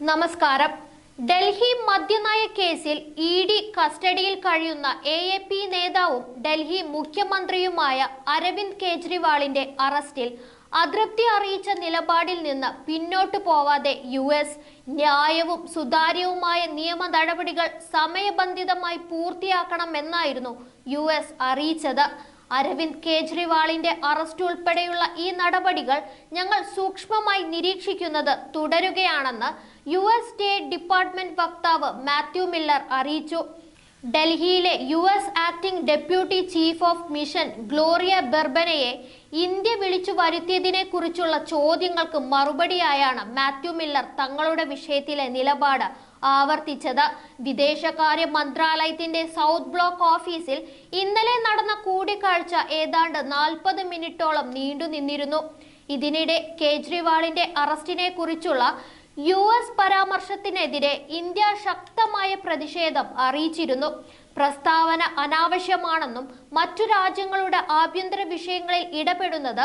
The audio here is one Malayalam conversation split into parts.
നമസ്കാരം. ഡൽഹി മദ്യനയ കേസിൽ ഇ ഡി കസ്റ്റഡിയിൽ കഴിയുന്ന എ എ പി നേതാവും ഡൽഹി മുഖ്യമന്ത്രിയുമായ അരവിന്ദ് കെജ്രിവാളിന്റെ അറസ്റ്റിൽ അതൃപ്തി അറിയിച്ച നിലപാടിൽ നിന്ന് പിന്നോട്ടു പോവാതെ യു എസ് ന്യായവും സുതാര്യവുമായ നിയമ നടപടികൾ സമയബന്ധിതമായി പൂർത്തിയാക്കണമെന്നായിരുന്നു യു എസ് അറിയിച്ചത്. അരവിന്ദ് കേജ്രിവാളിന്റെ അറസ്റ്റ് ഉൾപ്പെടെയുള്ള ഈ നടപടികൾ ഞങ്ങൾ സൂക്ഷ്മമായി നിരീക്ഷിക്കുന്നത് തുടരുകയാണെന്ന് യു എസ് സ്റ്റേറ്റ് ഡിപ്പാർട്ട്മെന്റ് വക്താവ് മാത്യു മില്ലർ അറിയിച്ചു. ഡൽഹിയിലെ U S acting deputy chief of mission Gloria ബെർബനയെ India വിളിച്ചു വരുത്തിയതിനെ കുറിച്ചുള്ള ചോദ്യങ്ങൾക്ക് മറുപടിയായാണ് മാത്യു മില്ലർ തങ്ങളുടെ വിഷയത്തിലെ നിലപാട് ആവർത്തിച്ചത്. വിദേശകാര്യ മന്ത്രാലയത്തിന്റെ സൗത്ത് ബ്ലോക്ക് ഓഫീസിൽ ഇന്നലെ നടന്ന കൂടിക്കാഴ്ച ഏതാണ്ട് നാൽപ്പത് മിനിറ്റോളം നീണ്ടു നിന്നിരുന്നു ഇതിനിടെ കേജ്രിവാളിന്റെ അറസ്റ്റിനെ കുറിച്ചുള്ള യു എസ് പരാമർശത്തിനെതിരെ ഇന്ത്യ ശക്തമായ പ്രതിഷേധം അറിയിച്ചിരുന്നു. പ്രസ്താവന അനാവശ്യമാണെന്നും മറ്റു രാജ്യങ്ങളുടെ ആഭ്യന്തര വിഷയങ്ങളിൽ ഇടപെടുന്നത്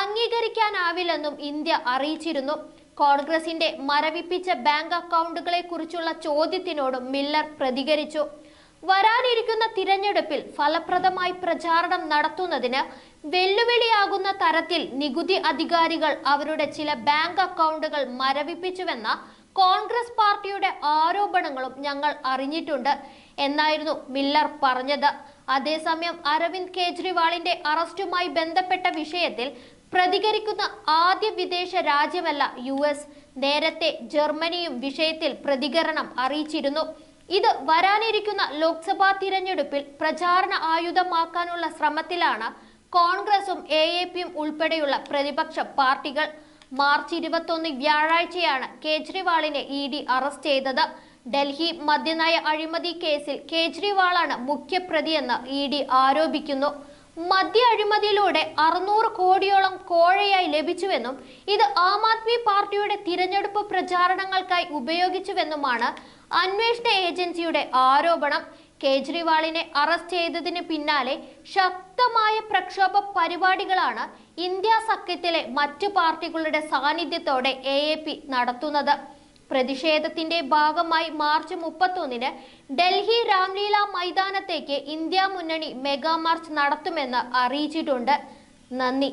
അംഗീകരിക്കാനാവില്ലെന്നും ഇന്ത്യ അറിയിച്ചിരുന്നു. കോൺഗ്രസിന്റെ മരവിപ്പിച്ച ബാങ്ക് അക്കൗണ്ടുകളെ കുറിച്ചുള്ള ചോദ്യത്തിനോടും മില്ലർ പ്രതികരിച്ചു. വരാനിരിക്കുന്ന തിരഞ്ഞെടുപ്പിൽ ഫലപ്രദമായി പ്രചാരണം നടത്തുന്നതിന് വെല്ലുവിളിയാകുന്ന തരത്തിൽ നികുതി അധികാരികൾ അവരുടെ ചില ബാങ്ക് അക്കൗണ്ടുകൾ മരവിപ്പിച്ചുവെന്ന കോൺഗ്രസ് പാർട്ടിയുടെ ആരോപണങ്ങളും ഞങ്ങൾ അറിഞ്ഞിട്ടുണ്ട് എന്നായിരുന്നു മില്ലർ പറഞ്ഞത്. അതേസമയം അരവിന്ദ് കേജ്രിവാളിന്റെ അറസ്റ്റുമായി ബന്ധപ്പെട്ട വിഷയത്തിൽ പ്രതികരിക്കുന്ന ആദ്യ വിദേശ രാജ്യമല്ല യു നേരത്തെ ജർമ്മനിയും വിഷയത്തിൽ പ്രതികരണം അറിയിച്ചിരുന്നു. ഇത് വരാനിരിക്കുന്ന ലോക്സഭാ തിരഞ്ഞെടുപ്പിൽ പ്രചാരണ ആയുധമാക്കാനുള്ള ശ്രമത്തിലാണ് കോൺഗ്രസും എ എ പിയും ഉൾപ്പെടെയുള്ള പ്രതിപക്ഷ പാർട്ടികൾ. മാർച്ച് ഇരുപത്തൊന്ന് വ്യാഴാഴ്ചയാണ് കേജ്രിവാളിനെ ഇ ഡി അറസ്റ്റ് ചെയ്തത്. ഡൽഹി മദ്യനയ അഴിമതി കേസിൽ കേജ്രിവാളാണ് മുഖ്യപ്രതിയെന്ന് ഇ ഡി ആരോപിക്കുന്നു. മദ്യ അഴിമതിയിലൂടെ അറുന്നൂറ് കോടിയോളം കോഴയായി ലഭിച്ചുവെന്നും ഇത് ആം ആദ്മി പാർട്ടിയുടെ തിരഞ്ഞെടുപ്പ് പ്രചാരണങ്ങൾക്കായി ഉപയോഗിച്ചുവെന്നുമാണ് അന്വേഷണ ഏജൻസിയുടെ ആരോപണം. കേജ്രിവാളിനെ അറസ്റ്റ് ചെയ്തതിന് പിന്നാലെ ശക്തമായ പ്രക്ഷോഭ പരിപാടികളാണ് ഇന്ത്യ സഖ്യത്തിലെ മറ്റു പാർട്ടികളുടെ സാന്നിധ്യത്തോടെ എ നടത്തുന്നത്. പ്രതിഷേധത്തിന്റെ ഭാഗമായി മാർച്ച് മുപ്പത്തൊന്നിന് ഡൽഹി രാംലീല മൈതാനത്തേക്ക് ഇന്ത്യ മുന്നണി മെഗാ മാർച്ച് നടത്തുമെന്ന് അറിയിച്ചിട്ടുണ്ട്. നന്ദി.